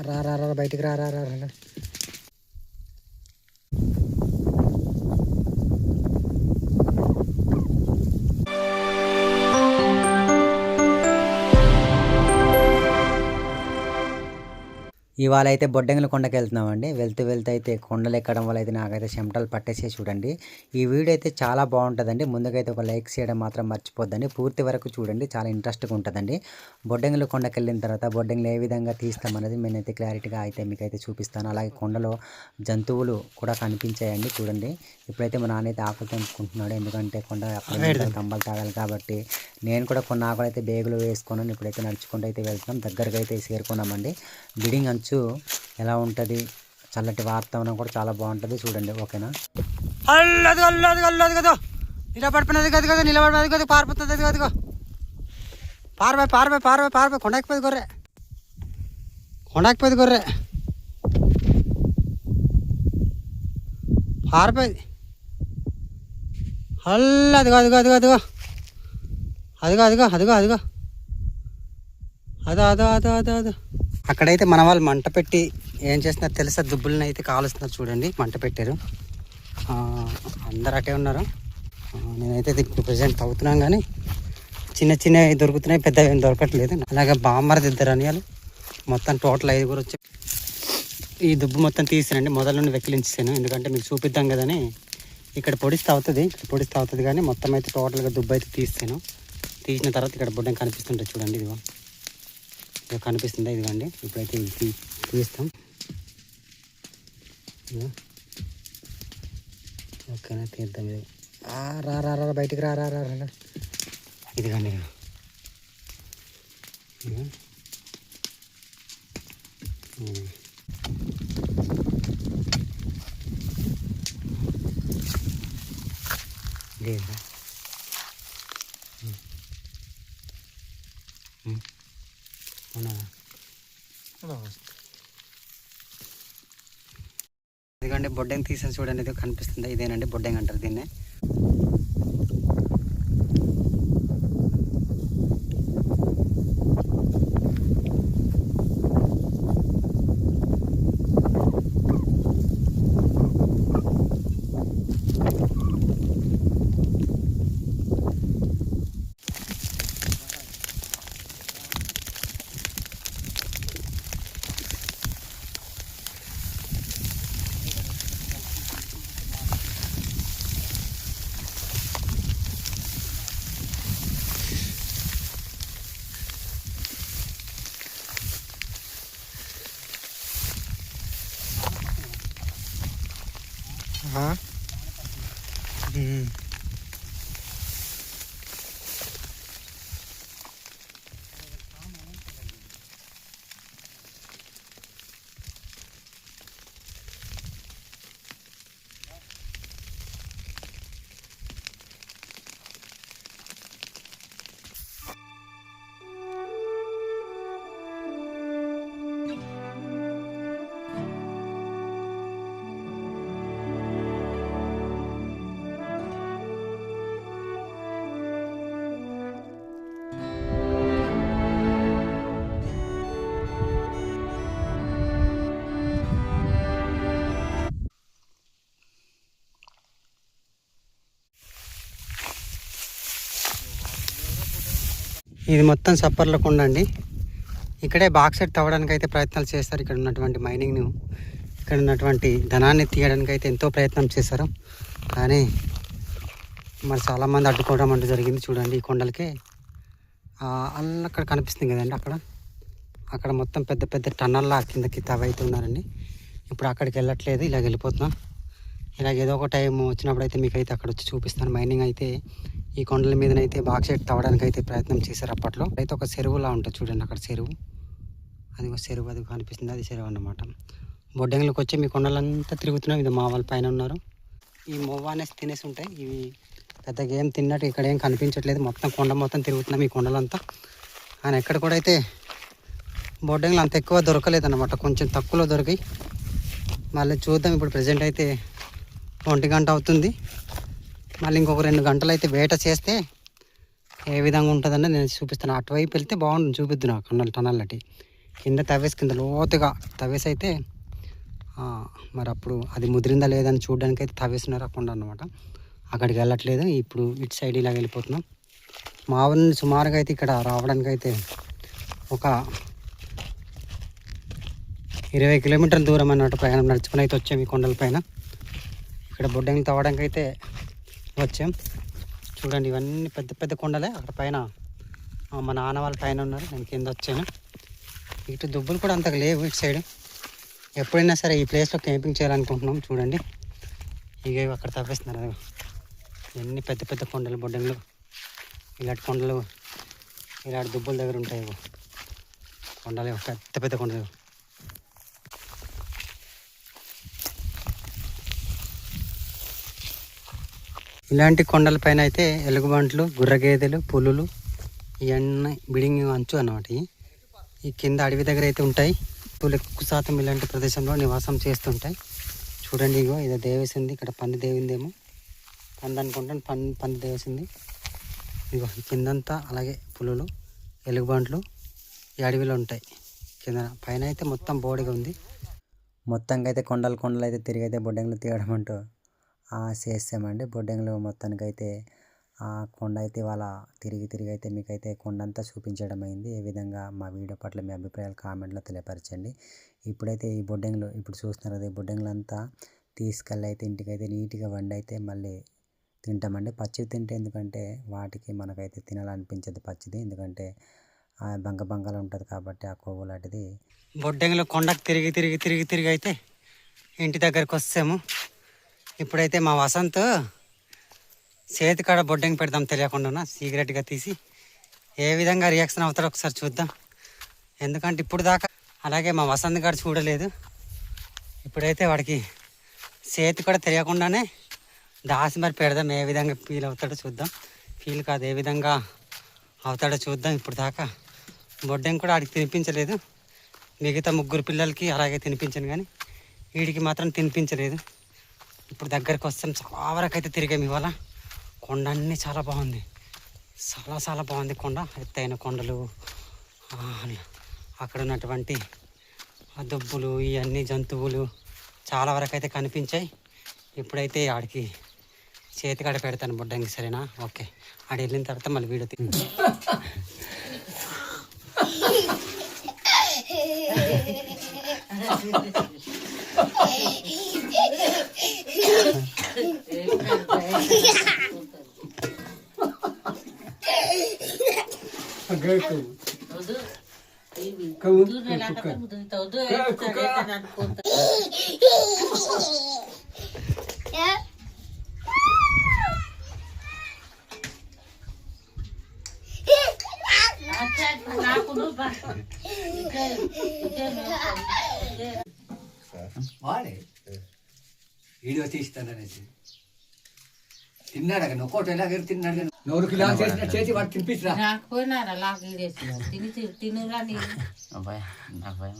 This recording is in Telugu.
రా రా రా బయటికి రా రా రా. ఇవాళ అయితే బొడ్డెంగుల కొండకి వెళ్తున్నామండి వెళ్తూ వెళ్తూ అయితే కొండలు ఎక్కడం వల్ల అయితే నాకైతే చెమటలు పట్టేసే చూడండి. ఈ వీడియో అయితే చాలా బాగుంటుందండి. ముందుకైతే ఒక లైక్ చేయడం మాత్రం మర్చిపోద్దండి. పూర్తి వరకు చూడండి. చాలా ఇంట్రెస్ట్గా ఉంటుందండి. బొడ్డెంగుల కొండకి వెళ్ళిన తర్వాత బొడ్డెంగులు ఏ విధంగా తీస్తాం అనేది నేనైతే క్లారిటీగా అయితే మీకు అయితే చూపిస్తాను. అలాగే కొండలో జంతువులు కూడా కనిపించాయండి చూడండి. ఇప్పుడైతే మా నాన్న అయితే ఆకులు తెంపుకుంటున్నాడు. ఎందుకంటే కొండ కంబలు తాగాలి కాబట్టి నేను కూడా కొన్ని ఆకులు అయితే బేగులు వేసుకున్నాను ఇప్పుడైతే నడుచుకుంటూ అయితే వెళ్తున్నాం. దగ్గరకు అయితే చేరుకున్నామండి. బిడింగ్ అంచు ఎలా ఉంటుంది? చల్లటి వాతావరణం కూడా చాలా బాగుంటుంది చూడండి ఓకేనా? అల్లదు అల్లదు అల్లదు కదా నిలబడిపోయినది కదా కదా నిలబడినది కదా పారిపోతుంది అది కదగో పారిపోయి పారిపోయి పారిపోయి పారిపోయి కొండకపోయి గొర్రె. కొండకపోయి గొర్రె. పారిపోయింది అల్ల అదిగో అదిగో అదిగో అదిగో. అదిగో అదిగో అదిగో అదిగో. అదో అదో అదో అదో అదో. అక్కడైతే మన వాళ్ళు మంట పెట్టి ఏం చేస్తున్నారు తెలుసా? దుబ్బులను అయితే కాలుస్తున్నారు చూడండి. మంట పెట్టారు. అందరు అటే ఉన్నారు. నేనైతే ఇప్పుడు ప్రజెంట్ తవ్వుతున్నాం కానీ చిన్న చిన్నవి దొరుకుతున్నాయి పెద్దవి ఏం దొరకట్లేదు. అలాగే బామ్మరది ఇద్దరు అనియాలు. మొత్తం టోటల్ ఐదుగురు వచ్చి ఈ దుబ్బు మొత్తం తీసానండి మొదల నుండి వెక్కిలించాను ఎందుకంటే మీకు చూపిద్దాం కదని ఇక్కడ పొడిస్తే అవుతుంది ఇక్కడ పొడిస్తే అవుతుంది కానీ మొత్తం అయితే టోటల్గా దుబ్బు అయితే తీస్తాను. తీసిన తర్వాత ఇక్కడ బుడ్డం కనిపిస్తుంటుంది చూడండి ఇదిగో. కనిపిస్తుందా? ఇదిగోండి. ఇప్పుడైతే ఇది తీస్తాం. ఓకేనా తీద్దాం ఇది. రా రా రా బయటికి రా రా రా రా ఇదిగోండి లేదా ఇదిగోండి బొడ్డెంగ్ తీసాను చూడండి ఇది కనిపిస్తుంది. ఇదేనండి బొడ్డెంగ్ అంటారు దీన్ని. Hã? Hum. ఇది మొత్తం సప్పర్ల కొండ అండి. ఇక్కడే బాక్సెట్ తవ్వడానికి అయితే ప్రయత్నాలు చేస్తారు ఇక్కడ ఉన్నటువంటి మైనింగ్ను ఇక్కడ ఉన్నటువంటి ధనాన్ని తీయడానికి అయితే ఎంతో ప్రయత్నం చేశారు. కానీ మరి చాలామంది అడ్డుకోవడం అంటూ జరిగింది చూడండి ఈ కొండలకే. అల్ల అక్కడ కనిపిస్తుంది కదండి అక్కడ. అక్కడ మొత్తం పెద్ద పెద్ద టన్నల్లా కిందకి తవ్వుతున్నారండి ఇప్పుడు అక్కడికి వెళ్ళట్లేదు ఇలాగ వెళ్ళిపోతున్నాం. ఇలాగ ఏదో ఒక టైం వచ్చినప్పుడు అయితే మీకు అయితే అక్కడ వచ్చి చూపిస్తాను. మైనింగ్ అయితే ఈ కొండల మీదనైతే బాక్సైట్ తవ్వడానికి అయితే ప్రయత్నం చేశారు అప్పట్లో. అయితే ఒక చెరువులా ఉంటుంది చూడండి అక్కడ చెరువు. అది ఒక చెరువు అది కనిపిస్తుంది. అది చెరువు అన్నమాట. బొడ్డెంగులకు వచ్చి మీ కొండలంతా తిరుగుతున్నాం. ఇది మా వాళ్ళ పైన ఉన్నారు. ఈ మొవ్వ అనేసి తినేసి ఉంటాయి ఇవి పెద్దగా ఏం తిన్నట్టు ఇక్కడ ఏం కనిపించట్లేదు. మొత్తం కొండ మొత్తం తిరుగుతున్నాం ఈ కొండలంతా. ఆయన ఎక్కడ కూడా అయితే బొడ్డెంగులు అంత ఎక్కువ దొరకలేదు అనమాట కొంచెం తక్కువలో దొరికాయి. మళ్ళీ చూద్దాం. ఇప్పుడు ప్రజెంట్ అయితే ఒంటి గంట అవుతుంది. మళ్ళీ ఇంకొక రెండు గంటలు అయితే వేట చేస్తే ఏ విధంగా ఉంటుందని నేను చూపిస్తాను. అటువైపు వెళ్తే బాగుంటుంది చూపిద్దు నాకు కన్నల్ టనల్ అటు. కింద తవ్వేసి కింద లోతుగా తవ్వేసి అయితే మరి అప్పుడు అది ముదిరిందా లేదని చూడడానికి అయితే తవ్వేసినారు ఆ కొండ అనమాట అక్కడికి వెళ్ళట్లేదు. ఇప్పుడు ఇటు సైడ్ ఇలా వెళ్ళిపోతున్నాం. మా ఊరి సుమారుగా అయితే ఇక్కడ రావడానికి అయితే ఒక ఇరవై కిలోమీటర్ల దూరం అన్నట్టు ప్రయాణం నడుచుకుని అయితే వచ్చాము ఈ కొండలపైన ఇక్కడ బొడ్డంగి తవ్వడానికి అయితే వచ్చాం. చూడండి ఇవన్నీ పెద్ద పెద్ద కొండలే. అక్కడ పైన మా నాన్న వాళ్ళ పైన ఉన్నారు. నేను కింద వచ్చాను. ఇటు దుబ్బులు కూడా అంతగా లేవు ఇటు సైడ్. ఎప్పుడైనా సరే ఈ ప్లేస్లో క్యాంపింగ్ చేయాలనుకుంటున్నాం. చూడండి. ఇక అక్కడ తవ్వేస్తున్నారు. ఇవన్నీ ఎన్ని పెద్ద పెద్ద కొండలు బొడ్డంగులు ఇలాంటి కొండలు ఇలాంటి దుబ్బుల దగ్గర ఉంటాయి. కొండలు పెద్ద పెద్ద కొండలు. ఇలాంటి కొండలపైన అయితే ఎలుగుబంట్లు గుర్రగేదెలు పులులు ఇవన్నీ బిడింగ్ అంచు అన్నమాట. ఈ కింద అడవి దగ్గర అయితే ఉంటాయి. పులు ఎక్కువ శాతం ఇలాంటి ప్రదేశంలో నివాసం చేస్తుంటాయి. చూడండి ఇగో ఇది దేవేసింది ఇక్కడ పంది దేవిందేమో. పంది అనుకుంటాను పంది పంది దేవేసింది. ఇగో కిందంతా అలాగే పులులు ఎలుగుబంట్లు ఈ అడవిలో ఉంటాయి. కింద పైన అయితే మొత్తం బోడిగా ఉంది మొత్తంగా అయితే కొండలు కొండలు అయితే తిరిగి అయితే బొడ్డెంగులు తీయడం అంటూ చేసామండి. బొడ్డెంగులు మొత్తానికి అయితే ఆ కొండ అయితే ఇవాళ తిరిగి తిరిగి అయితే మీకైతే కొండంతా చూపించడం అయింది ఏ విధంగా మా వీడియో పట్ల మీ అభిప్రాయాలు కామెంట్లో తెలియపరచండి. ఇప్పుడైతే ఈ బొడ్డెంగులు ఇప్పుడు చూస్తున్నారు కదా ఈ బొడ్డెంగులు అంతా తీసుకెళ్ళి అయితే ఇంటికైతే నీట్గా వండి అయితే మళ్ళీ తింటామండి. పచ్చివి తింటే ఎందుకంటే వాటికి మనకైతే తినాలనిపించదు పచ్చిది. ఎందుకంటే ఆ బంక బంకలు ఉంటుంది కాబట్టి ఆ కొవ్వు లాంటిది. బొడ్డెంగులు కొండకు తిరిగి తిరిగి తిరిగి తిరిగి అయితే ఇంటి దగ్గరకు వస్తాము ఇప్పుడైతే మా వసంత్ చేతి కాడ బొడ్డంగి పెడదాం తెలియకుండా సీక్రెట్గా తీసి. ఏ విధంగా రియాక్షన్ అవుతాడో ఒకసారి చూద్దాం. ఎందుకంటే ఇప్పుడు దాకా అలాగే మా వసంత్ గారు చూడలేదు. ఇప్పుడైతే వాడికి చేతి కూడా తెలియకుండానే దాసి మరి పెడదాం ఏ విధంగా ఫీల్ అవుతాడో చూద్దాం. ఫీల్ కాదు ఏ విధంగా అవుతాడో చూద్దాం ఇప్పుడు దాకా. బొడ్డంగి కూడా ఆడికి తినిపించలేదు. మిగతా ముగ్గురు పిల్లలకి అలాగే తినిపించాను కానీ వీడికి మాత్రం తినిపించలేదు. ఇప్పుడు దగ్గరికి వస్తాం చాలా వరకు అయితే తిరిగాము ఇవాళ. కొండ అన్నీ చాలా బాగుంది. చాలా చాలా బాగుంది కొండ ఎత్తైన కొండలు. అక్కడ ఉన్నటువంటి ఆ దుబ్బులు ఇవన్నీ జంతువులు చాలా వరకు అయితే కనిపించాయి. ఇప్పుడైతే ఆడికి చేతి కాడ పెడతాను బుడ్డంగి సరేనా? ఓకే. ఆడ వెళ్ళిన తర్వాత మళ్ళీ వీడియో తీ వాడే వీడియో తీస్తాననేసి తిన్నాడు అక్కడ ఒక్కోటి ఎలాగ తిన్నాడు కానీ నోరు కిలో చేసిన చేసి వాడు తినిపిస్తురా. నాకు పోయినారా తిని తినురా నీ భయం నాకు భయం